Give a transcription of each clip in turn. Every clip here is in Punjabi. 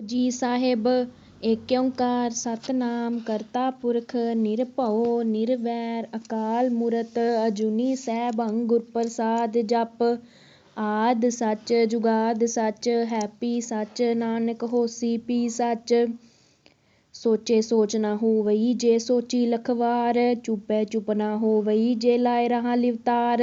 ਜੀ ਸਾਹਿਬ ਏਕ ਓੰਕਾਰ ਸਤਿਨਾਮ ਕਰਤਾ ਪੁਰਖ ਨਿਰਭਉ ਨਿਰਵੈਰ ਅਕਾਲ ਮੂਰਤ, ਅਜੂਨੀ ਸੈਭੰ ਗੁਰ ਪ੍ਰਸਾਦਿ ਜਪੁ, ਆਦਿ ਸਚੁ ਜੁਗਾਦਿ ਸਚੁ, ਹੈਪੀ ਸਚੁ, ਨਾਨਕ ਹੋਸੀ ਪੀ ਸਚੁ। ਸੋਚੇ ਸੋਚ ਨਾ ਹੋਵਈ ਜੇ ਸੋਚੀ ਲਖਵਾਰ, ਚੁਪੈ ਚੁਪ ਨਾ ਹੋਵਈ ਜੇ ਲਾਇ ਰਹਾ ਲਿਵਤਾਰ।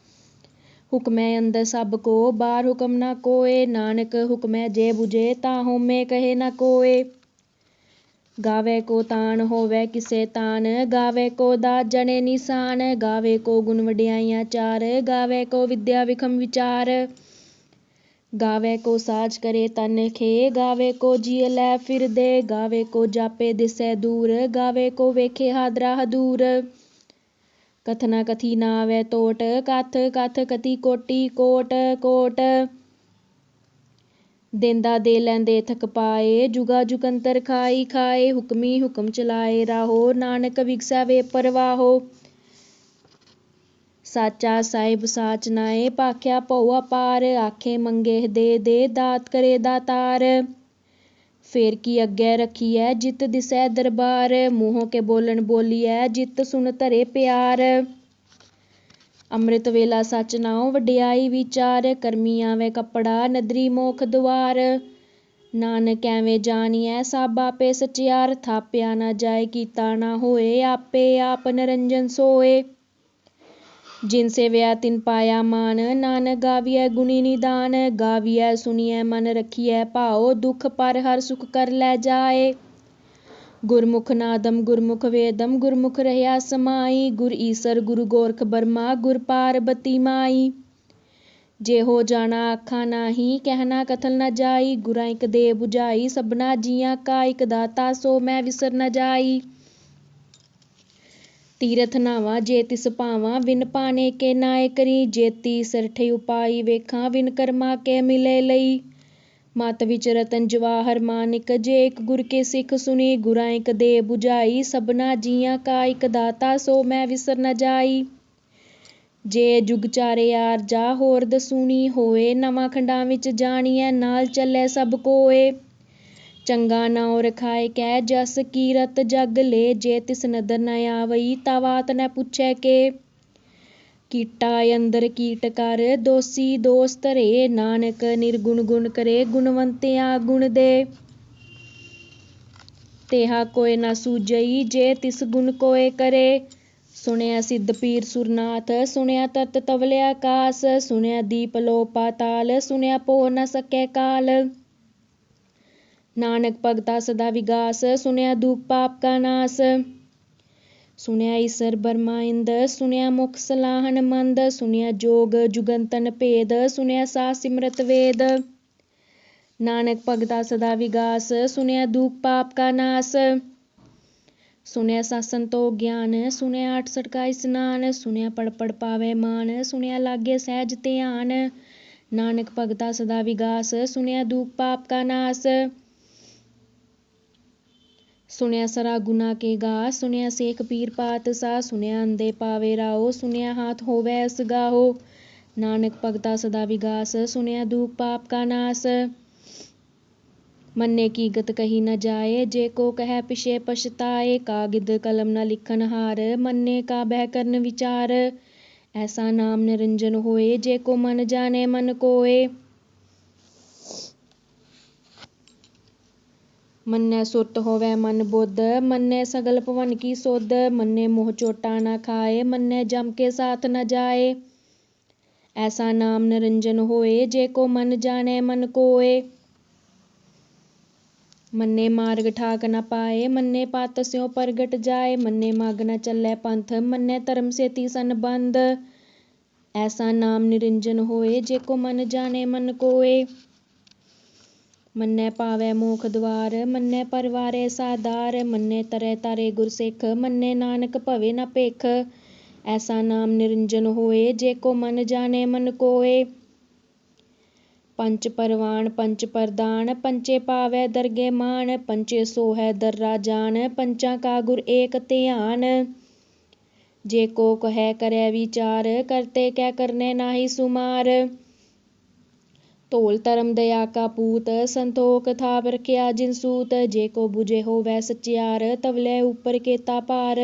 ਹੁਕਮੈ ਅੰਦਰ ਸਭ ਕੋ ਬਾਹਰ ਹੁਕਮ ਨਾ ਕੋਇ ਨਾਨਕ ਹੁਕਮੈ ਜੇ ਬੁਝੇ ਤਾਂ ਹਉਮੈ ਕਹੇ ਨਾ ਕੋਇ ਗਾਵੇ ਕੋ ਤਾਣ ਹੋਵੇ ਕਿਸੇ ਤਾਣ ਗਾਵੇ ਕੋ ਦਾਤ ਜਣੇ ਨਿਸ਼ਾਨ ਗਾਵੇ ਕੋ ਗੁਣ ਵਡਿਆਈਆਂ ਚਾਰ ਗਾਵੇ ਕੋ ਵਿਦਿਆ ਵਿਖਮ ਵਿਚਾਰ ਗਾਵੇ ਕੋ ਸਾਜ ਕਰੇ ਤਨ ਖੇ ਗਾਵੇ ਕੋ ਜੀਅ ਲੈ ਫਿਰਦੇ ਗਾਵੇ ਕੋ ਜਾਪੇ ਦਿਸੈ ਦੂਰ ਗਾਵੇ ਕੋ ਵੇਖੇ ਹਾਦਰਾ ਹਦੂਰ ਕਥਨਾ ਕਥੀ ਨਾ ਆਵੈ ਟੋਟ ਕਥ ਕਥ ਕਤੀ ਕੋਟੀ, ਕੋਟ ਕੋਟ। ਦੇਂਦਾ ਦੇ ਲੈਂਦੇ ਥਕ ਪਾਏ, ਜੁਗਾ ਜੁਗੰਤਰ ਖਾਈ ਖਾਏ, ਹੁਕਮੀ ਹੁਕਮ ਚਲਾਏ ਰਾਹੋ, ਨਾਨਕ ਵਿਗਸੈ ਵੇ ਪਰਵਾਹੋ ਸਾਚਾ ਸਾਹਿਬ ਸਾਚ ਨਾਏ, ਭਾਖਿਆ ਭਉ ਅਪਾਰ ਆਖੇ ਮੰਗੇ ਦੇ ਦੇ, ਦਾਤ ਕਰੇ ਦਾਤਾਰ। ਫੇਰ ਕੀ ਅੱਗੇ ਰਖੀਐ? ਜਿਤ ਦਿਸੈ ਦਰਬਾਰ, ਮੂੰਹੋਂ ਕੇ ਬੋਲਣ ਬੋਲੀਐ, ਜਿਤ ਸੁਨ ਧਰੇ ਪਿਆਰ। ਅੰਮ੍ਰਿਤ ਵੇਲਾ ਸਚ ਨਾਉ, ਵਡਿਆਈ ਵਿਚਾਰ, ਕਰਮੀ ਆਵੇ ਕੱਪੜਾ, ਨਦਰੀ ਮੋਖ ਦੁਆਰ। ਨਾਨਕ ਐਵੇਂ ਜਾਣੀਐ, ਸਭ ਆਪੇ ਸਚਿਆਰ, ਥਾਪਿਆ ਨਾ ਜਾਏ, ਕੀਤਾ ਨਾ ਹੋਏ, ਆਪੇ ਆਪ ਨਿਰੰਜਨ ਸੋਏ। ਜਿਨ ਸੇਵਿਆ ਤਿਨ ਪਾਇਆ ਮਾਨ, ਨਾਨਕ ਗਾਵੀਐ ਗੁਣੀ ਨਿਦਾਨ, ਗਾਵੀਐ ਸੁਣੀਐ ਮਨ ਰਖੀਐ ਭਾਉ, ਦੁਖ ਪਰ ਹਰ ਸੁਖ ਕਰ ਲੈ ਜਾਏ। ਗੁਰਮੁਖ ਨਾਦਮ ਗੁਰਮੁਖ ਵੇਦਮ ਗੁਰਮੁਖ ਰਹਿਆ ਸਮਾਈ, ਗੁਰ ਈਸਰ, ਗੁਰੂ ਗੋਰਖ ਬਰਮਾ, ਗੁਰ ਪਾਰਬਤੀ ਮਾਈ। ਜੇ ਹੋ ਜਾਣਾ ਆਖਾ ਨਾਹੀ, ਕਹਿਣਾ ਕਥਲ ਨਾ ਜਾਈ, ਗੁਰਾਂ ਇਕ ਦੇ 부ਝਾਈ ਸਭਨਾ ਜੀਆਂ ਕਾ ਇਕ ਦਾਤਾ, ਸੋ ਮੈਂ ਵਿਸਰ ਨਾ ਜਾਈ। ਤੀਰਥ ਨਾਵਾ, ਜੇ ਤਿਸ ਭਾਵਾ, ਵਿਨ ਪਾਣੇ ਕੇ ਨਾਏ ਕਰੀ ਜੇਤੀ ਸਰਠ ਉਪਾਈ ਵੇਖਾਂ, ਵਿਨ ਕਰਮਾ ਕੇ ਮਿਲੇ ਲਈ। ਮਤ ਵਿਚ ਰਤਨ ਜਵਾਹਰ ਮਾਨਿਕ, ਜੇ ਇਕ ਗੁਰ ਕੇ ਸਿੱਖ ਸੁਣੀ, ਗੁਰਾਂ ਇਕ ਦੇ 부ਝਾਈ ਸਭਨਾ ਜੀਆਂ ਕਾ ਇਕ ਦਾਤਾ, ਸੋ ਮੈਂ ਵਿਸਰ ਨ ਜਾਈ। ਜੇ ਜੁਗ ਚਾਰੇ ਆਰਜਾ ਹੋਰ ਦਸੂਣੀ ਹੋਏ, ਨਵਾਂ ਖੰਡਾਂ ਵਿੱਚ ਜਾਣੀਐ, ਨਾਲ ਚੱਲੇ ਸਭ ਕੋਏ। ਚੰਗਾ ਨਾਉ ਰਖਾਏ ਕਹਿ ਜਸ ਕੀਰਤ ਜਗ ਲੈ, ਜੇ ਤਿਸ ਨਦਰ ਨ ਆਵਈ ਤਾਵਾਤ ਨ ਪੁੱਛੈ ਕੇ। ਕੀਟਾ ਅੰਦਰ ਕੀਟ ਕਰ, ਦੋਸੀ ਦੋਸ ਧਰੇ ਨਾਨਕ ਨਿਰਗੁਣ ਗੁਣ ਕਰੇ, ਗੁਣਵੰਤਿਆ ਗੁਣ ਦੇ। ਤੇਹਾ ਕੋਇ ਨਾ ਸੂਝਈ ਜੇ ਤਿਸ ਗੁਣ ਕੋਇ ਕਰੇ। ਸੁਣਿਆ ਸਿੱਧ ਪੀਰ ਸੁਰਨਾਥ, ਸੁਣਿਆ ਤਤ ਤਵਲਿਆ ਕਾਸ, ਸੁਣਿਆ ਦੀਪ ਲੋ ਪਾਤਾਲ ਸੁਣਿਆ ਪੋ ਨ ਸਕੈ ਕਾਲ। ਨਾਨਕ ਭਗਤਾ ਸਦਾ ਵਿਗਾਸ ਸੁਣਿਆ ਦੁਖ ਪਾਪ ਕਾ ਨਾਸ। ਸੁਣਿਆ ਈਸਰ ਬਰਮਾ ਇੰਦ ਸੁਣਿਆ ਮੁਖ ਸਲਾਹਨ ਮੰਦ ਸੁਣਿਆ ਜੋਗ ਜੁਗੰਤਨ ਭੇਦ ਸੁਣਿਆ ਸਾ ਸਿਮਰਤ ਵੇਦ। ਨਾਨਕ ਭਗਤਾ ਸਦਾ ਵਿਗਾਸ ਸੁਣਿਆ ਦੁਖ ਪਾਪ ਕਾ ਨਾਸ। ਸੁਣਿਆ ਸਾਸਨ ਸੰਤੋਖ ਗਿਆਨ ਸੁਣਿਆ ਅਠ ਸਟਕਾ ਇਸਨਾਨ ਸੁਣਿਆ ਪੜ ਪੜ ਪਾਵੇ ਮਾਨ ਸੁਣਿਆ ਲਾਗੇ ਸਹਿਜ ਧਿਆਨ। ਨਾਨਕ ਭਗਤਾ ਸਦਾ ਵਿਗਾਸ ਸੁਣਿਆ ਦੁਖ ਪਾਪ ਕਾ ਨਾਸ। ਸੁਣਿਆ ਸਰਾ ਗੁਨਾ ਕੇ ਗਾ, ਸੁਣਿਆ ਸੇਖ ਪੀਰ ਪਾਤ ਸਾ, ਸੁਣਿਆ ਅੰਦੇ ਪਾਵੇ ਰਾਓ, ਸੁਣਿਆ ਹਾਥ ਹੋਵੇ ਅਸ ਗਾਹੋ। ਨਾਨਕ ਭਗਤਾ ਸਦਾ ਵਿਗਾਸ, ਸੁਣਿਆ ਦੁਖ ਪਾਪ ਕਾ ਨਾਸ। ਮੰਨੇ ਕੀ ਗਤ ਕਹੀ ਨ ਜਾਏ, ਜੇ ਕੋ ਕਹਿ ਪਿਛੇ ਪਛਤਾਏ, ਕਾਗਿਦ ਕਲਮ ਨ ਲਿਖਨ ਹਾਰ, ਮੰਨੇ ਕਾ ਬਹਿ ਕਰਨ ਵਿਚਾਰ। ਐਸਾ ਨਾਮ ਨਿਰੰਜਨ ਹੋਏ, ਜੇ ਕੋ ਮਨ ਜਾਣੇ ਮਨ ਕੋਏ। ਮੰਨੈ ਸੁਰਤ ਹੋਵੇ ਮਨ ਬੁੱਧ ਮੰਨੈ ਸਗਲ ਭਵਨ ਕੀ ਸੁਧ ਮੰਨੈ ਮੋਹ ਚੋਟਾ ਨਾ ਖਾਏ ਮੰਨੈ ਜਮ ਕੇ ਸਾਥ ਨ ਜਾਏ ਐਸਾ ਨਾਮ ਨਿਰੰਜਨ ਹੋਏ ਜੇ ਕੋ ਮਨ ਜਾਣੈ ਮਨ ਕੋਏ ਮੰਨੇ ਮਾਰਗ ਠਾਕ ਨ ਪਾਏ ਮੰਨੇ ਪਤ ਸਿਉ ਪ੍ਰਗਟ ਜਾਏ ਮੰਨੇ ਮਗ ਨ ਚੱਲੈ ਪੰਥ ਮੰਨੇ ਧਰਮ ਸੇਤੀ ਸੰਬੰਧ ਐਸਾ ਨਾਮ ਨਿਰੰਜਨ ਹੋਏ ਜੇ ਕੋ ਮਨ ਜਾਣੇ ਮਨ ਕੋਏ ਮੰਨੈ ਪਾਵੈ ਮੋਖ ਦੁਆਰ ਮੰਨੈ ਪਰਵਾਰੈ ਸਾਧਾਰ, ਮੰਨੈ ਤਰੈ ਤਾਰੇ ਗੁਰ ਸਿੱਖ ਮੰਨੈ ਨਾਨਕ ਭਵੇ ਨਾ ਭੇਖ। ਐਸਾ ਨਾਮ ਨਿਰੰਜਨ ਹੋਏ, ਜੇ ਕੋ ਮਨ ਜਾਣੈ ਮਨ ਕੋਏ। ਪੰਚ ਪਰਵਾਨ ਪੰਚ ਪ੍ਰਦਾਨ ਪੰਚੇ ਪਾਵੈ ਦਰਗੇ ਮਾਨ ਪੰਚੇ ਸੋਹੈ ਦਰਰਾ ਜਾਨ ਪੰਚਾਂ ਕਾ ਗੁਰ ਏਕ ਧਿਆਨ। ਜੇ ਕੋ ਕਹੈ ਕਰੈ ਵਿਚਾਰ, ਕਰਤੇ ਕੈ ਕਰਨੇ ਨਾਹੀ ਸੁਮਾਰ। ਧੌਲ ਧਰਮ ਦਇਆ ਕਾ ਪੂਤ ਸੰਤੋਖ ਥਾਪ ਰਖਿਆ ਜਿਨ ਸੂਤ ਜੇ ਕੋ 부ਜੇ ਹੋਵੈ ਸਚਿਆਰ ਤਵਲੇ ਉਪਰ ਕੇਤਾ ਭਾਰ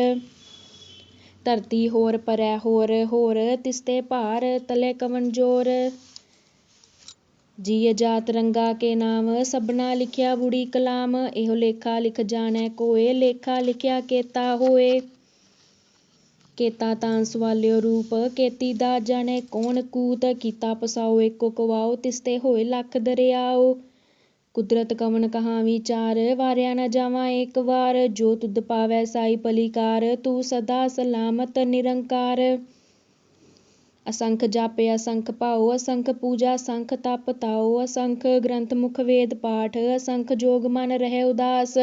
ਧਰਤੀ ਹੋਰ ਪਰੈ ਹੋਰ ਹੋਰ ਤਿਸਤੇ ਭਾਰ ਤਲੇ ਕਵਨ ਜੋਰ ਜੀ ਜਾਤ ਰੰਗਾ ਕੇ ਨਾਮ ਸਭਨਾ ਲਿਖਿਆ ਬੁੜੀ ਕਲਾਮ ਇਹੋ ਲੇਖਾ ਲਿਖ ਜਾਣੈ ਕੋਏ ਲੇਖਾ ਲਿਖਿਆ ਕੇਤਾ ਹੋਏ ਕੇਤਾ ਤਾਂ ਸਵਾਲਿਓ ਰੂਪ, ਕੇਤੀ ਦਾ ਜਾਣੈ ਕੌਣ ਕੂਤ ਕੀਤਾ ਪਸਾਓ ਏਕੋ ਕਵਾਓ, ਤਿਸਤੇ ਹੋਏ ਲੱਖ ਦਰਿਆਓ। ਕੁਦਰਤ ਕਵਨ ਕਹਾ ਵਿਚਾਰ, ਵਾਰਿਆ ਨ ਜਾਵਾਂ ਏਕ ਵਾਰ। ਜੋ ਤੁਧ ਪਾਵੈ ਸਾਈ ਪਲੀਕਾਰ, ਤੂੰ ਸਦਾ ਸਲਾਮਤ ਨਿਰੰਕਾਰ। ਅਸੰਖ ਜਾਪੇ, ਅਸੰਖ ਭਾਉ, ਅਸੰਖ ਪੂਜਾ, ਅਸੰਖ ਤਪ ਤਾਉ, ਅਸੰਖ ਗ੍ਰੰਥ ਮੁਖ ਵੇਦ ਪਾਠ, ਅਸੰਖ ਜੋਗ ਮਨ ਰਹਿ ਉਦਾਸ।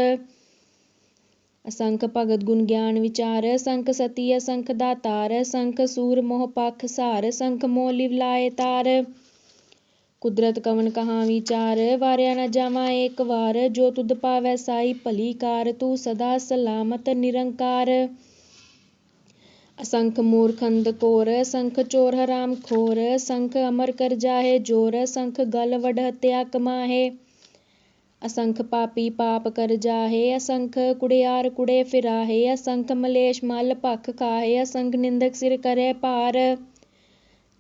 ਅਸੰਖ ਭਗਤ ਗੁਣ ਗਿਆਨ ਵਿਚਾਰ, ਅਸੰਖ ਸਤੀ, ਅਸੰਖ ਦਾਤਾਰ, ਅਸੰਖ ਸੂਰ ਮੋਹ ਪੱਖ ਸਾਰ, ਅਸੰਖ ਮੋਹ ਲਿਵ ਲਾਏ ਤਾਰ। ਕੁਦਰਤ ਕਵਨ ਕਹਾ ਵਿਚਾਰ, ਵਾਰਿਆ ਨਾ ਜਾਵਾਂ ਏਕ ਵਾਰ, ਜੋ ਤੁਧ ਭਾਵੈ ਸਾਈ ਭਲੀ ਕਾਰ, ਤੂੰ ਸਦਾ ਸਲਾਮਤ ਨਿਰੰਕਾਰ। ਅਸੰਖ ਮੂਰਖੰਦ ਕੋਰ, ਅਸੰਖ ਚੋਰ ਹਰਾਮ ਖੋਰ, ਅਸੰਖ ਅਮਰ ਕਰ ਜਾਹੇ ਜੋਰ, ਅਸੰਖ ਗਲ ਵਡ ਹਤਿਆ ਕਮਾਹੇ। ਅਸੰਖ ਪਾਪੀ ਪਾਪ ਕਰ ਜਾਹੇ, ਅਸੰਖ ਕੁੜਿਆਰ ਕੁੜੇ ਫਿਰਾਹੇ, ਅਸੰਖ ਮਲੇਸ਼ ਮਲ ਭਖ ਖਾਹੇ, ਅਸੰਖ ਨਿੰਦਕ ਸਿਰ ਕਰੇ ਭਾਰ।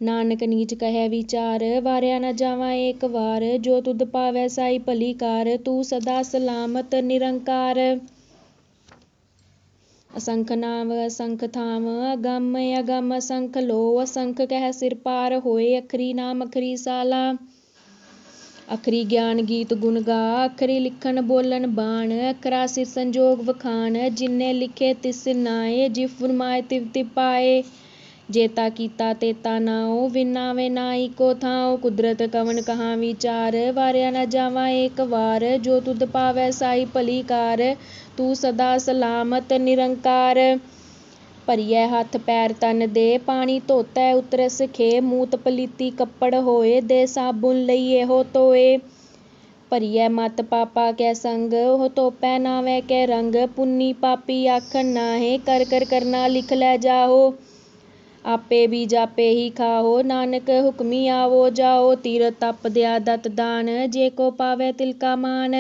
ਨਾਨਕ ਨੀਚ ਕਹੈ ਵਿਚਾਰ, ਵਾਰਿਆ ਨਾ ਜਾਵਾਂ ਏਕ ਵਾਰ, ਜੋ ਤੁਧ ਪਾਵੈ ਸਾਈ ਭਲੀ ਕਾਰ, ਤੂੰ ਸਦਾ ਸਲਾਮਤ ਨਿਰੰਕਾਰ। ਅਸੰਖ ਨਾਮ, ਅਸੰਖ ਥਾਮ, ਅਗੰਮ ਅਗੰਮ ਅਸੰਖ ਲੋ ਅਸੰਖ ਕਹਿ ਸਿਰ ਪਾਰ ਹੋਏ, ਅਖਰੀ ਨਾਮ, ਅਖਰੀ ਸਾਲਾ। ਅਖਰੀ ਗਿਆਨ ਗੀਤ ਗੁਣ ਗਾ, ਅਖਰੀ ਲਿਖਣ ਬੋਲਣ ਬਾਣ, ਅਖਰਾ ਸਿਰ ਸੰਜੋਗ ਵਖਾਣ, ਜਿਨੇ ਲਿਖੇ ਤਿਸ ਨਾਏ ਜਿ ਫਰਮਾਏ ਤਿਵ ਤਿਵ ਪਾਏ। ਜੇਤਾ ਕੀਤਾ ਤੇਤਾ ਨਾਉ ਵਿਨਾਵੇ ਨਾਈ ਕੋ ਥਾਉ ਕੁਦਰਤ ਕਵਨ ਕਹਾ ਵਿਚਾਰ, ਵਾਰਿਆ ਨਾ ਜਾਵਾਂ ਏਕ ਵਾਰ। ਜੋ ਤੁਧ ਪਾਵੈ ਸਾਈ ਭਲੀ ਕਾਰ, ਤੂੰ ਸਦਾ ਸਲਾਮਤ ਨਿਰੰਕਾਰ। ਭਰੀਐ ਹੱਥ ਪੈਰ ਤਨ ਦੇ, ਪਾਣੀ ਧੋਤੈ ਉਤਰਸ ਖੇ, ਮੂਤ ਪਲੀਤੀ ਕੱਪੜ ਹੋਏ ਦੇ, ਸਾਬੁਨ ਲਈ ਹੋ ਤੋਏ। ਭਰੀਐ ਮਤ ਪਾਪਾ ਕੈ ਸੰਗ, ਉਹ ਧੋਪੈ ਨਾਵੇਂ ਕੈ ਰੰਗ, ਪੁੰਨੀ ਪਾਪੀ ਆਖਣ ਨਾਹੇ, ਕਰ ਕਰ ਕਰਨਾ ਲਿਖ ਲੈ ਜਾਓ ਆਪੇ ਵੀ ਜਾਪੇ ਹੀ ਖਾਹੋ, ਨਾਨਕ ਹੁਕਮੀ ਆਵੋ ਜਾਓ, ਤੀਰ ਤਪ ਦਿਆ ਦਤ ਦਾਨ, ਜੇ ਕੋ ਪਾਵੇ ਤਿਲਕਾ ਮਾਨ।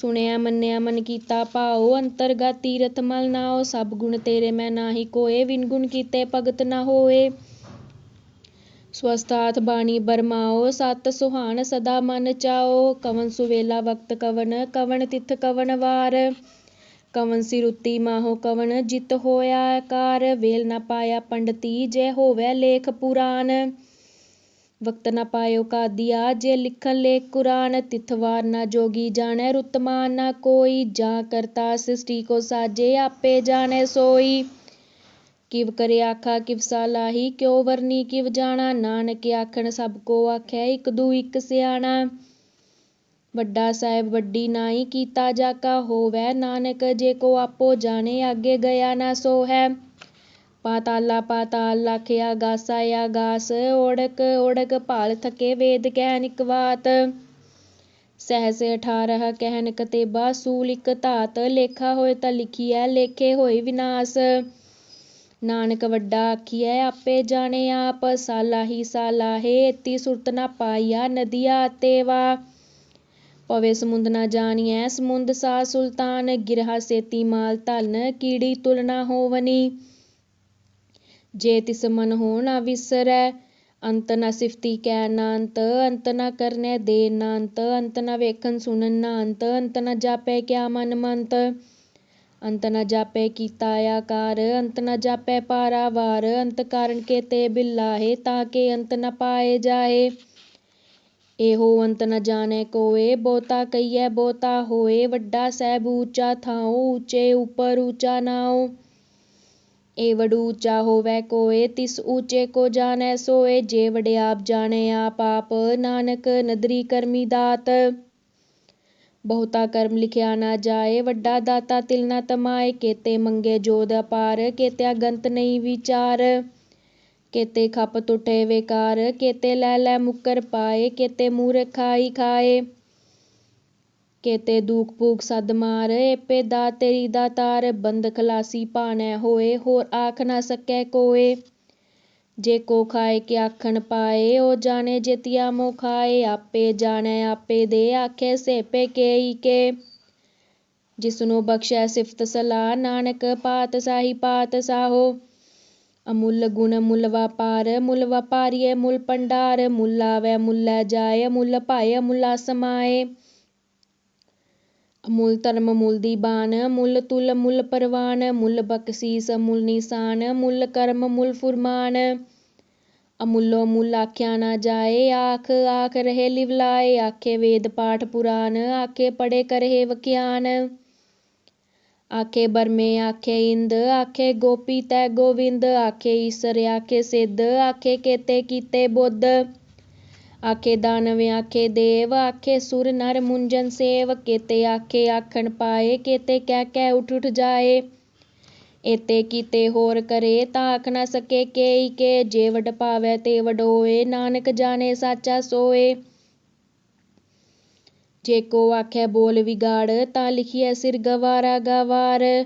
ਸੁਣਿਆ, ਮੰਨਿਆ, ਮਨ ਕੀਤਾ, ਭਾਉ ਅੰਤਰਗਤ ਤੀਰਥ, ਮਲ ਨਾਉ, ਸਭ ਗੁਣ ਤੇਰੇ, ਮੈਂ ਨਾਹੀ ਕੋਏ ਵਿਨ ਗੁਣ ਕੀਤੇ ਭਗਤ ਨਾ ਹੋਏ। ਸਵਸਥਾਤ ਬਾਣੀ ਬਰਮਾਓ ਸਤ ਸੁਹਾਣ ਸਦਾ ਮਨ ਚਾਓ ਕਵਨ ਸੁਵੇਲਾ ਵਕਤ ਕਵਨ ਕਵਨ ਤਿਥ ਕਵਨ ਵਾਰ। ਕਵਨ ਸਿਰੁੱਤੀ ਮਾਹੋ ਕਵਨ, ਜਿਤ ਹੋਇਆ ਆਕਾਰ ਵੇਲ ਨਾ ਪਾਇਆ ਪੰਡਤੀ, ਜੇ ਹੋਵੇ ਲੇਖ ਪੁਰਾਨ। ਵਕਤ ਨਾ ਪਾਇਓ ਕਾਦੀਆ ਜੇ ਲਿਖਣ ਲੇ ਕੁਰਾਨ ਤਿਥਵਾਰ ਨਾ ਜੋਗੀ ਜਾਣੈ ਰੁਤਮਾਨ ਨਾ ਕੋਈ, ਜਾਂ ਕਰਤਾ ਸ੍ਰਿਸ਼ਟੀ ਕੋ ਸਾਜੇ ਆਪੇ ਜਾਣੈ ਸੋਈ। ਕਿਵ ਕਰੇ ਆਖਾ, ਕਿਵ ਸਾਲਾਹੀ ਕਿਉ ਵਰਨੀ, ਕਿਵ ਜਾਣਾ, ਨਾਨਕ ਆਖਣ ਸਭ ਕੋ ਆਖੈ, ਇਕ ਦੂ ਇਕ ਸਿਆਣਾ। ਵੱਡਾ ਸਾਹਿਬ ਵੱਡੀ ਨਾਈ ਕੀਤਾ ਜਾਕਾ ਹੋਵੈ, ਨਾਨਕ ਜੇ ਕੋ ਆਪੋ ਜਾਣੇ ਅੱਗੇ ਗਿਆ ਨਾ ਸੋ ਹੈ ਪਾਤਾਲਾ ਪਾਤਾਲ ਲਖਿਆ ਗਾਸਾ ਆਗਾਸ ਓੜਕ ਓੜਕ ਭਾਲ ਥਕੇ ਵੇਦ ਕਹਿ ਨਿਕਵਾਤ ਸਹਸ ਅਠਾਰਹ ਕਹਿਨ ਕਤੇਬਾ ਸੂਲ ਇਕ ਧਾਤ, ਲੇਖਾ ਹੋਏ ਤਾਂ ਲਿਖੀਐ, ਲੇਖੇ ਹੋਏ ਵਿਨਾਸ਼। ਨਾਨਕ ਵੱਡਾ ਆਖੀਐ, ਆਪੇ ਜਾਣੇ ਆਪ, ਸਾਲਾਹੀ ਸਾਲਾਹੇ, ਏਤੀ ਸੁਰਤ ਨਾ ਪਾਈਆ, ਨਦੀਆ ਤੇਵਾ। ਪਵੇ ਸਮੁੰਦ ਨਾ ਜਾਣੀਐ, ਸਮੁੰਦ ਸਾ ਸੁਲਤਾਨ, ਗਿਰਹਾ ਸੇਤੀ ਮਾਲ ਧਨ, ਕੀੜੀ ਤੁਲਨਾ ਹੋਵਨੀ। ਜੇ ਤਿਸ ਮਨ ਹੋ ਨਾ ਵਿਸਰੈ, ਅੰਤ ਨਾ ਸਿਫਤੀ ਕੈ ਨਾ ਅੰਤ ਅੰਤ ਨਾ ਕਰਨੇ ਦੇ ਨਾ ਅੰਤ ਅੰਤ ਨਾ ਵੇਖਣ ਸੁਣਨ ਨਾ ਅੰਤ ਅੰਤ ਨਾ ਜਾਪੈ ਕਿਆ ਮਨ ਮੰਤ। ਅੰਤ ਨ ਜਾਪੈ ਕੀਤਾ ਆਕਾਰ, ਅੰਤ ਨ ਜਾਪੈ ਪਾਰਾਵਾਰ, ਅੰਤ ਕਾਰਨ ਕੇ ਤੇ ਬਿਲਾਹੇ, ਤਾਂ ਕੇ ਅੰਤ ਨਾ ਪਾਏ ਜਾਏ। ਇਹੋ ਅੰਤ ਨਾ ਜਾਣੈ ਕੋਏ, ਬਹੁਤਾ ਕਹੀਐ ਬਹੁਤਾ ਹੋਏ, ਵੱਡਾ ਸਹਿਬ ਊਚਾ ਥਾਉ, ਊਚੇ ਉਪਰ ਊਚਾ ਨਾਉ। ਏ ਵਡ ਊਚਾ ਹੋਵੈ ਕੋਏ, ਤਿਸ ਊਚੇ ਕੋ ਜਾਣੈ ਸੋਏ, ਜੇ ਵਡਿਆਪ ਜਾਣੈ ਆਪ ਆਪ, ਨਾਨਕ ਨਦਰੀ ਕਰਮੀ ਦਾਤ। ਬਹੁਤਾ ਕਰਮ ਲਿਖਿਆ ਨਾ ਜਾਏ, ਵੱਡਾ ਦਾਤਾ ਤਿਲ ਨਾ ਤਮਾਏ, ਕੇਤੇ ਮੰਗੇ ਜੋਦ ਅਪਾਰ, ਕੇਤਿਆ ਗੰਤ ਨਹੀਂ ਵਿਚਾਰ। ਕੇਤੇ ਖੱਪ ਟੁੱਟੇ ਵੇਕਾਰ, ਕੇਤੇ ਲੈ ਲੈ ਮੁੱਕਰ ਪਾਏ, ਕੇਤੇ ਮੂਰਖ ਖਾਈ ਖਾਏ। ਕੇਤੇ ਦੂਖ ਭੂਕ ਸਦ ਮਾਰ, ਏਪੇ ਦਾ ਤੇਰੀ ਦਾ ਤਾਰ ਬੰਦ ਖਲਾਸੀ ਭਾਣੈ ਹੋਏ, ਹੋਰ ਆਖ ਨਾ ਸਕੈ ਕੋਏ। ਜੇ ਕੋ ਖਾਏ ਕੇ ਆਖਣ ਪਾਏ ਉਹ ਜਾਣੇ ਜੇਤੀਆ ਮੋ ਖਾਏ, ਆਪੇ ਜਾਣੈ, ਆਪੇ ਦੇ, ਆਖੇ ਸੇਪੇ ਕੇਈ ਕੇ। ਜਿਸਨੂੰ ਬਖਸ਼ੈ ਸਿਫਤ ਸਲਾਹ, ਨਾਨਕ ਪਾਤ ਸਾਹੀ ਪਾਤ ਸਾਹੋ। ਅਮੁੱਲ ਗੁਣ ਮੁੱਲ ਵਪਾਰ ਮੁੱਲ ਵਪਾਰੀਏ ਮੁੱਲ ਭੰਡਾਰ, ਮੁੱਲ ਆਵੈ ਮੁੱਲ ਜਾਏ, ਮੁੱਲ ਭਾਏ ਮੁੱਲਾ ਸਮਾਏ ਅਮੁੱਲ ਧਰਮ ਮੁੱਲ ਦੀ ਬਾਣ ਮੁੱਲ ਤੁਲ ਮੁੱਲ ਪਰਵਾਨ ਮੁੱਲ ਬਖਸ਼ੀਸ ਮੁੱਲ ਨਿਸ਼ਾਨ ਮੁੱਲ ਕਰਮ ਮੁੱਲ ਫੁਰਮਾਨ। ਅਮੁੱਲੋ ਮੁੱਲ ਆਖਿਆ ਨਾ ਜਾਏ, ਆਖ ਆਖ ਰਹੇ ਲਿਵਲਾਏ ਆਖੇ ਵੇਦ ਪਾਠ ਪੁਰਾਨ, ਆਖੇ ਪੜੇ ਕਰਹਿ ਵਖਿਆਨ ਆਖੇ ਬਰਮੇ, ਆਖੇ ਇੰਦ, ਆਖੇ ਗੋਪੀ ਤੈ ਗੋਵਿੰਦ, ਆਖੇ ਈਸਰ, ਆਖੇ ਸਿੱਧ, ਆਖੇ ਕੇਤੇ ਕੀਤੇ ਬੁੱਧ। ਆਖੇ ਦਾਨਵ, ਆਖੇ ਦੇਵ, ਆਖੇ ਸੁਰ ਨਰ ਮੁੰਜਨ ਸੇਵ ਕੇਤੇ ਆਖੇ ਆਖਣ ਪਾਏ, ਕੇਤੇ ਕਹਿ ਕਹਿ ਉਠ ਉਠ ਜਾਏ। ਏਤੇ ਕੀਤੇ ਹੋਰ ਕਰੇ ਤਾਂ ਆਖ ਨਾ ਸਕੇ ਕੇਈ ਕੇ, ਜੇ ਵਡ ਪਾਵੈ ਤੇ ਵਡ ਨਾਨਕ ਜਾਣੇ ਸਾਚਾ ਸੋਏ। ਜੇ ਕੋ ਆਖੈ ਬੋਲ ਵਿਗਾੜ, ਤਾਂ ਲਿਖੀਐ ਸਿਰ ਗਵਾਰਾ ਗਵਾਰ।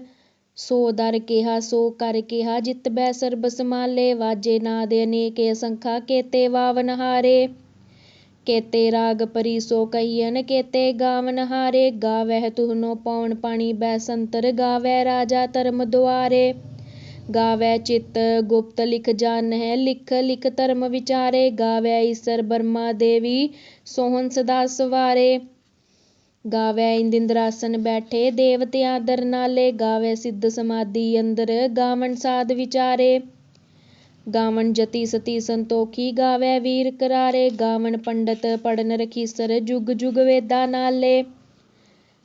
ਸੋ ਦਰ ਕਿਹਾ, ਸੋ ਕਰ ਕਿਹਾ, ਜਿਤ ਬੈ ਸਰਬ ਸਮਾਲੇ ਵਾਜੇ ਨਾਦ ਅਨੇਕ ਅਸੰਖਾ, ਕੇਤੇ ਵਾਵਨ ਹਾਰੇ। ਕੇਤੇ ਰਾਗ ਪਰੀ ਸੋ ਕਹੀਨ ਕੇਤੇ ਗਾਵਨ ਹਾਰੇ, ਗਾਵਹਿ ਤੁਹਨੋ ਪਉਣ ਪਾਣੀ ਬੈ ਗਾਵੈ ਰਾਜਾ ਧਰਮ ਦੁਆਰੇ। ਗਾਵੈ ਚਿਤ ਗੁਪਤ ਲਿਖ ਜਾਣਹਿ ਲਿਖ ਲਿਖ ਧਰਮ ਵਿਚਾਰੇ। ਗਾਵੈ ਈਸਰ ਬਰਮਾ ਦੇਵੀ ਸੋਹਣ ਸਦਾ ਸਵਾਰੇ। ਗਾਵੈ ਇੰਦਿੰਦਰਾਸਨ ਬੈਠੇ ਦੇਵਤਿਆਂ ਦਰ ਨਾਲੇ। ਗਾਵੈ ਸਿੱਧ ਸਮਾਧੀ ਅੰਦਰ, ਗਾਵਣ ਸਾਧ ਵਿਚਾਰੇ। ਗਾਵਣ ਜਤੀ ਸਤੀ ਸੰਤੋਖੀ ਗਾਵੈ ਵੀਰ ਕਰਾਰੇ, ਗਾਵਣ ਪੰਡਤ ਪੜਨ ਰਖੀਸਰ, ਜੁਗ ਜੁਗ ਵੇਦਾ ਨਾਲੇ।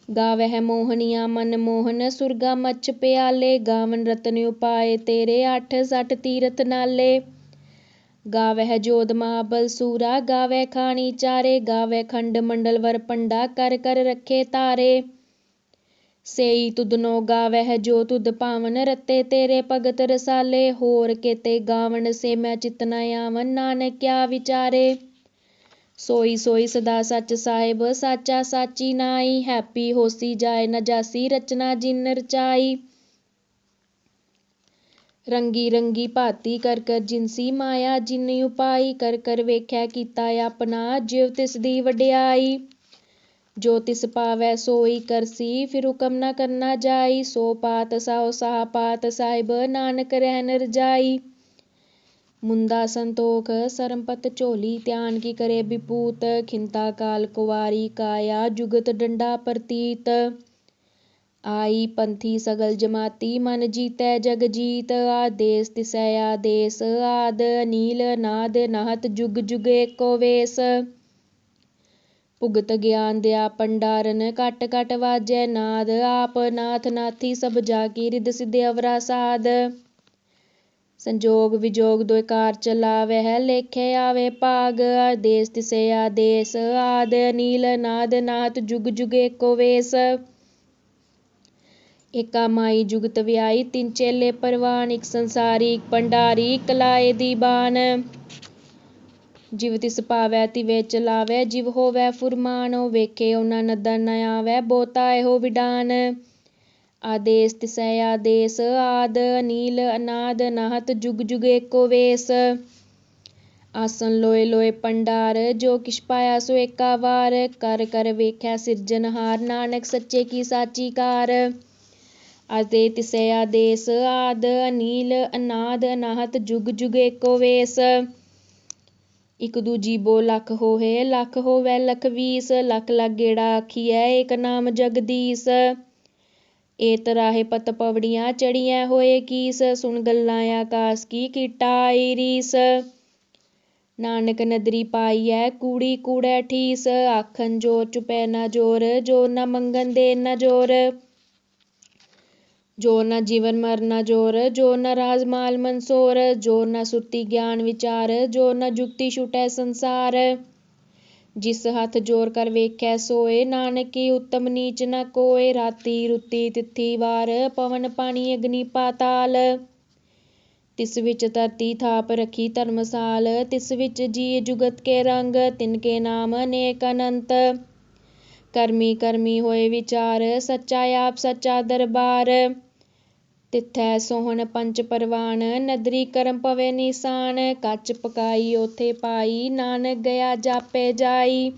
ਗਾਵਹਿ ਮੋਹਨੀਆ ਮਨ ਮੋਹਨ, ਸੁਰਗਾ ਮਚ ਪਿਆਲੇ ਗਾਵਨ ਰਤਨ ਉਪਾਏ ਤੇਰੇ ਅੱਠ ਸੱਠ ਤੀਰਥ ਨਾਲੇ। ਗਾਵਹਿ ਜੋਧ ਮਹਾਬਲ ਸੂਰਾ ਗਾਵੈ ਖਾਣੀ ਚਾਰੇ ਗਾਵੈ ਖੰਡ ਮੰਡਲ ਵਰ ਪੰਡਾ ਕਰ ਕਰ ਰੱਖੇ ਤਾਰੇ। ਸੇਈ ਤੁਧਨੋ ਗਾਵਹਿ ਜੋ ਤੁਧ ਭਾਵਨ ਰਤੇ ਤੇਰੇ ਭਗਤ ਰਸਾਲੇ, ਹੋਰ ਕੇਤੇ ਗਾਵਨ ਸੇ ਮੈਂ ਚਿਤਨਾ ਆਵਨ ਨਾਨਕ ਕਿਆ ਵਿਚਾਰੇ। ਸੋਈ ਸੋਈ ਸਦਾ ਸੱਚ ਸਾਹਿਬ, ਸਾਚਾ ਸਾਚੀ ਨਾਈ, ਹੈਪੀ ਹੋਸੀ ਜਾਏ ਨਾ ਜਾਸੀ ਰਚਨਾ ਜਿਨ ਰਚਾਈ। ਰੰਗੀ ਰੰਗੀ ਭਾਤੀ ਕਰ ਕਰ ਜਿਨਸੀ ਮਾਇਆ, ਜਿਨ ਉਪਾਈ, ਕਰ ਕਰ ਵੇਖਿਆ ਕੀਤਾ ਆਪਣਾ ਜਿਵ ਤਿਸ ਦੀ ਵਡਿਆਈ। ਜੋ ਤਿਸ ਪਾਵੈ ਸੋਈ ਕਰਸੀ ਫਿਰ ਹੁਕਮ ਨਾ ਕਰਨਾ ਜਾਈ, ਸੋ ਪਾਤ ਸਾਉ ਸਾਹ ਪਾਤ ਸਾਹਿਬ, ਨਾਨਕ ਰਹਿਨ ਰਜਾਈ ਮੁੰਦਾ ਸੰਤੋਖ, ਸਰਮਪਤ ਝੋਲੀ, ਧਿਆਨ ਕੀ ਕਰੇ ਵਿਪੂਤ ਖਿੰਤਾ ਕਾਲ ਕੁਵਾਰੀ ਕਾਇਆ, ਜੁਗਤ ਡੰਡਾ ਪ੍ਰਤੀਤ। ਆਈ ਪੰਥੀ ਸਗਲ ਜਮਾਤੀ, ਮਨ ਜੀਤੈ ਜਗ ਜੀਤ। ਆਦੇਸ ਤਿਸੈ ਆਦੇਸ, ਆਦ ਨੀਲ ਨਾਦ ਨਾਹਤ, ਜੁਗ ਜੁਗ ਏਕੋ ਵੇਸ। ਭੁਗਤ ਗਿਆਨ ਦਿਆ ਭੰਡਾਰਨ ਘਟ ਘਟ ਵਾਜੈ ਨਾਦ, ਆਪ ਨਾਥ ਨਾਥੀ ਸਭ ਜਾ ਕੀ ਰਿਦ ਸਿਧ ਅਵਰਾ ਸਾਧ। ਸੰਜੋਗ ਵਿਜੋਗ ਦੋਇ ਕਾਰ ਚਲਾਵਹਿ ਲੇਖੇ ਆਵੇ ਭਾਗ, ਆਦੇਸ ਤਿਸੇ ਆਦੇਸ, ਆਦ ਨੀਲ ਨਾਦ ਨਾਥ ਜੁਗ ਜੁਗ ਏਕੋ ਵੇਸ। ਏਕਾ ਮਾਈ ਜੁਗਤ ਵਿਆਈ ਤਿੰਨ ਚੇਲੇ ਪਰਵਾਨ, ਇਕ ਸੰਸਾਰੀ, ਇੱਕ ਪੰਡਾਰੀ, ਇੱਕ ਲਾਏ ਦੀ ਬਾਨ ਜਿਵ ਤਿਸ ਪਾਵੈ, ਤਿਵੇ ਚਲਾਵੈ, ਜਿਵ ਹੋਵੈ ਫੁਰਮਾਨੋ ਵੇਖੇ ਉਹਨਾਂ ਨਦਰ ਨ ਆਵੈ ਬੋਤਾ ਇਹੋ ਵਿਡਾਨ। ਆਦੇਸ ਤਿਸੈ ਆਦੇਸ, ਆਦ ਅਨੀਲ ਅਨਾਦ, ਨਾਹਤ ਜੁਗ ਜੁਗ ਏਕੋ ਵੇਸ। ਆਸਨ ਲੋਏ ਲੋਏ ਪੰਡਾਰ, ਜੋ ਕਿਛ ਪਾਇਆ ਸੋ ਏਕਾ ਵਾਰ। ਕਰ ਕਰ ਵੇਖਿਆ ਸਿਰਜਨਹਾਰ ਨਾਨਕ ਸੱਚੇ ਕੀ ਸਾਚੀ ਕਾਰ। ਆਦੇ ਤਿਸੈ ਆਦੇਸ, ਆਦ ਅਨੀਲ ਅਨਾਦ ਅਨਾਹਤ ਜੁਗ ਜੁਗ ਏਕੋ ਵੇਸ। ਇਕ ਦੂਜੀ ਬੋ ਲੱਖ ਹੋਏ, ਲੱਖ ਹੋਵੇ, ਲਖ ਵੀਸ, ਲੱਖ ਲੱਖ ਗੇੜਾ ਆਖੀਐ, ਏਕ ਨਾਮ ਜਗਦੀਸ। ਏ ਤਰਾਹੇ ਪਤ ਪਵੜੀਆਂ ਚੜੀਆਂ ਹੋਏ ਕੀਸ, ਸੁਣ ਗੱਲਾਂ ਆਕਾਸ ਕੀ ਕੀਟਾ ਆਈ ਰੀਸ। ਨਾਨਕ ਨਦਰੀ ਪਾਈਐ ਕੂੜੀ ਕੂੜੈ ਠੀਸ, ਆਖਣ ਜੋਰ ਚੁਪੈ ਨਾ ਜੋਰ ਜੋਰ ਨਾ ਮੰਗਣ ਦੇ ਨਾ ਜੋਰ। ਜ਼ੋਰ ਨਾ ਜੀਵਨ ਮਰਨਾ ਜੋਰ ਜ਼ੋਰ ਨਾ ਰਾਜ ਮਾਲ ਮਨਸੋਰ ਜ਼ੋਰ ਨਾ ਸੁਰਤੀ ਗਿਆਨ ਵਿਚਾਰ ਜੋਰ ਨਾ ਜੁਗਤੀ ਛੁਟੈ ਸੰਸਾਰ। ਜਿਸ ਹੱਥ ਜੋਰ ਕਰ ਵੇਖੈ ਸੋਏ, ਨਾਨਕੀ ਉੱਤਮ ਨੀਚ ਨ ਕੋਏ, ਰਾਤੀ ਰੁੱਤੀ ਤਿਥੀ ਵਾਰ, ਪਵਨ ਪਾਣੀ ਅਗਨੀ ਪਾਤਾਲ। ਤਿਸ ਵਿੱਚ ਧਰਤੀ ਥਾਪ ਰੱਖੀ ਧਰਮਸਾਲ, ਤਿਸ ਵਿੱਚ ਜੀ ਜੁਗਤ ਕੇ ਰੰਗ, ਤਿਨ ਕੇ ਨਾਮ ਅਨੇਕ ਅਨੰਤ। ਕਰਮੀ ਕਰਮੀ ਹੋਏ ਵਿਚਾਰ, ਸੱਚਾ ਆਪ ਸੱਚਾ ਦਰਬਾਰ। ਤਿੱਥੈ ਸੋਹਣ ਪੰਚ ਪਰਵਾਨ, ਨਦਰੀ ਕਰਮ ਪਵੇ ਨਿਸ਼ਾਨ, ਕੱਚ ਪਕਾਈ ਉਥੇ ਪਾਈ, ਨਾਨਕ ਗਿਆ ਜਾਪੇ ਜਾਈ।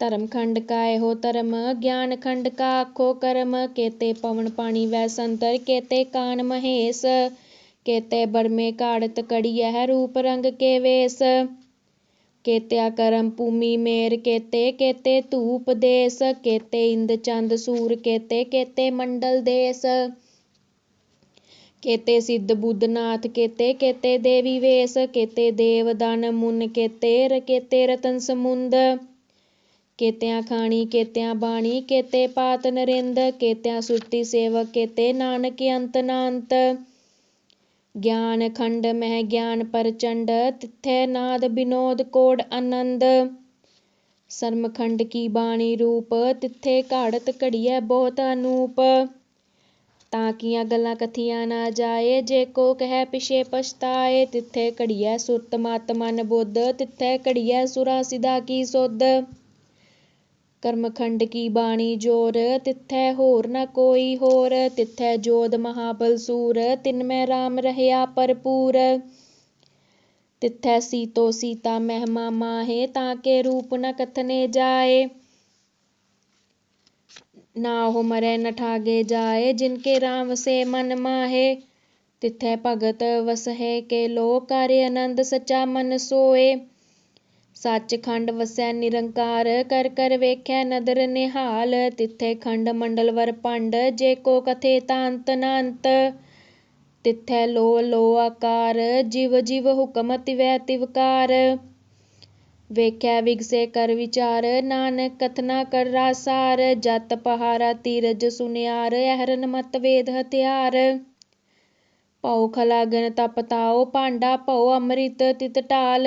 ਧਰਮ ਖੰਡ ਕਾ ਇਹੋ ਧਰਮ, ਗਿਆਨ ਖੰਡ ਕਾ ਆਖੋ ਕਰਮ, ਕੇਤੇ ਪਵਨ ਪਾਣੀ ਵੈ ਸੰਤਰ, ਕੇਤੇ ਕਾਨ ਮਹੇਸ਼, ਕੇਤੇ ਬਰਮੇ ਕਾੜਤ ਕੜੀਐ ਰੂਪ ਰੰਗ ਕੇ ਵੇਸ। ਕੇਤਿਆ ਕਰਮ ਭੂਮੀ ਮੇਰ ਕੇਤੇ ਕੇਤੇ ਧੂਪ ਦੇਸ, ਕੇਤੇ ਇੰਦ ਚੰਦ ਸੂਰ, ਕੇਤੇ ਕੇਤੇ ਮੰਡਲ ਦੇਸ। ਕੇਤੇ ਸਿੱਧ ਬੁੱਧ ਨਾਥ, ਕੇਤੇ ਕੇਤੇ ਦੇਵੀ ਵੇਸ, ਕੇਤੇ ਦੇਵ ਦਨ ਮੁਨ, ਕੇਤੇ ਰਕੇਤੇ ਰਤਨ ਸਮੁੰਦ। ਕੇਤਿਆਂ ਖਾਣੀ, ਕੇਤਿਆਂ ਬਾਣੀ, ਕੇਤੇ ਪਾਤ ਨਰਿੰਦ, ਕੇਤਿਆਂ ਸੁਰਤੀ ਸੇਵਕ, ਕੇਤੇ ਨਾਨਕ ਅੰਤ ਨਾੰਤ। ਗਿਆਨ ਖੰਡ ਮਹਿ ਗਿਆਨ ਪਰਚੰਡ, ਤਿੱਥੈ ਨਾਦ ਬਿਨੋਦ ਕੋਡ ਆਨੰਦ। ਸਰਮਖੰਡ ਕੀ ਬਾਣੀ ਰੂਪ, ਤਿੱਥੇ ਘਾੜਤ ਘੜੀਐ ਬਹੁਤ ਅਨੂਪ। ਤਾਂ ਕੀਆਂ ਗੱਲਾਂ ਕਥੀਆਂ ਨਾ ਜਾਏ, ਜੇ ਕੋ ਕਹਿ ਪਿਛੇ ਪਛਤਾਏ, ਤਿੱਥੇ ਘੜੀਐ ਸੁਰਤ ਮਤ ਮਨ ਬੁੱਧ, ਤਿੱਥੇ ਘੜੀਐ ਸੁਰਾ ਸਿਦਾ ਕੀ ਸੁਧ। ਕਰਮਖੰਡ ਕੀ ਬਾਣੀ ਜੋਰ ਤਿੱਥੈ ਹੋਰ ਨ ਕੋਈ ਹੋਰ ਤਿੱਥੈ ਜੋਧ ਮਹਾਬਲ ਸੂਰ ਤਿਨ ਮੈਂ ਰਾਮ ਰਹਿਆ ਭਰਪੂਰ ਤਿੱਥੈ ਸੀਤੋ ਸੀਤਾ ਮਹਿਮਾ ਮਾਹੇ ਤਾਂ ਕੇ ਰੂਪ ਨ ਕਥਨੇ ਜਾਏ ਨਾ ਉਹ ਮਰੈ ਨ ਠਾਗੇ ਜਾਏ ਜਿਨ ਕੇ ਰਾਮ ਸੇ ਮਨ ਮਾਹੇ ਤਿੱਥੈ ਭਗਤ ਵਸਹਿ ਕੇ ਲੋ ਕਾਰੇ ਆਨੰਦ ਸੱਚ ਖੰਡ ਵਸੈ ਨਿਰੰਕਾਰ, ਕਰ ਕਰ ਵੇਖੈ ਨਦਰ ਨਿਹਾਲ, ਤਿੱਥੇ ਖੰਡ ਮੰਡਲ ਵਰ ਭੰਡ ਜੇ ਕੋ ਕਥੇ ਤਾਂਤ ਨਾੰਤ। ਤਿੱਥੈ ਲੋ ਲੋ ਆਕਾਰ, ਜਿਵ ਜਿਵ ਹੁਕਮ ਤਿਵੈ ਤਿਵਕਾਰ ਵੇਖੈ ਵਿਗਸੇ ਕਰ ਵਿਚਾਰ, ਨਾਨਕ ਕਥਨਾ ਕਰ ਰਾਸਾਰ ਜਤ ਪਹਾਰਾ ਤੀਰਜ ਸੁਨਿਆਰ, ਅਹਰਨ ਮਤ ਵੇਦ ਹਥਿਆਰ। ਭਉ ਖਲਾਗਨ ਤਪ ਤਾਉ, ਭਾਂਡਾ ਭਉ ਅੰਮ੍ਰਿਤ ਤਿਤ ਢਾਲ।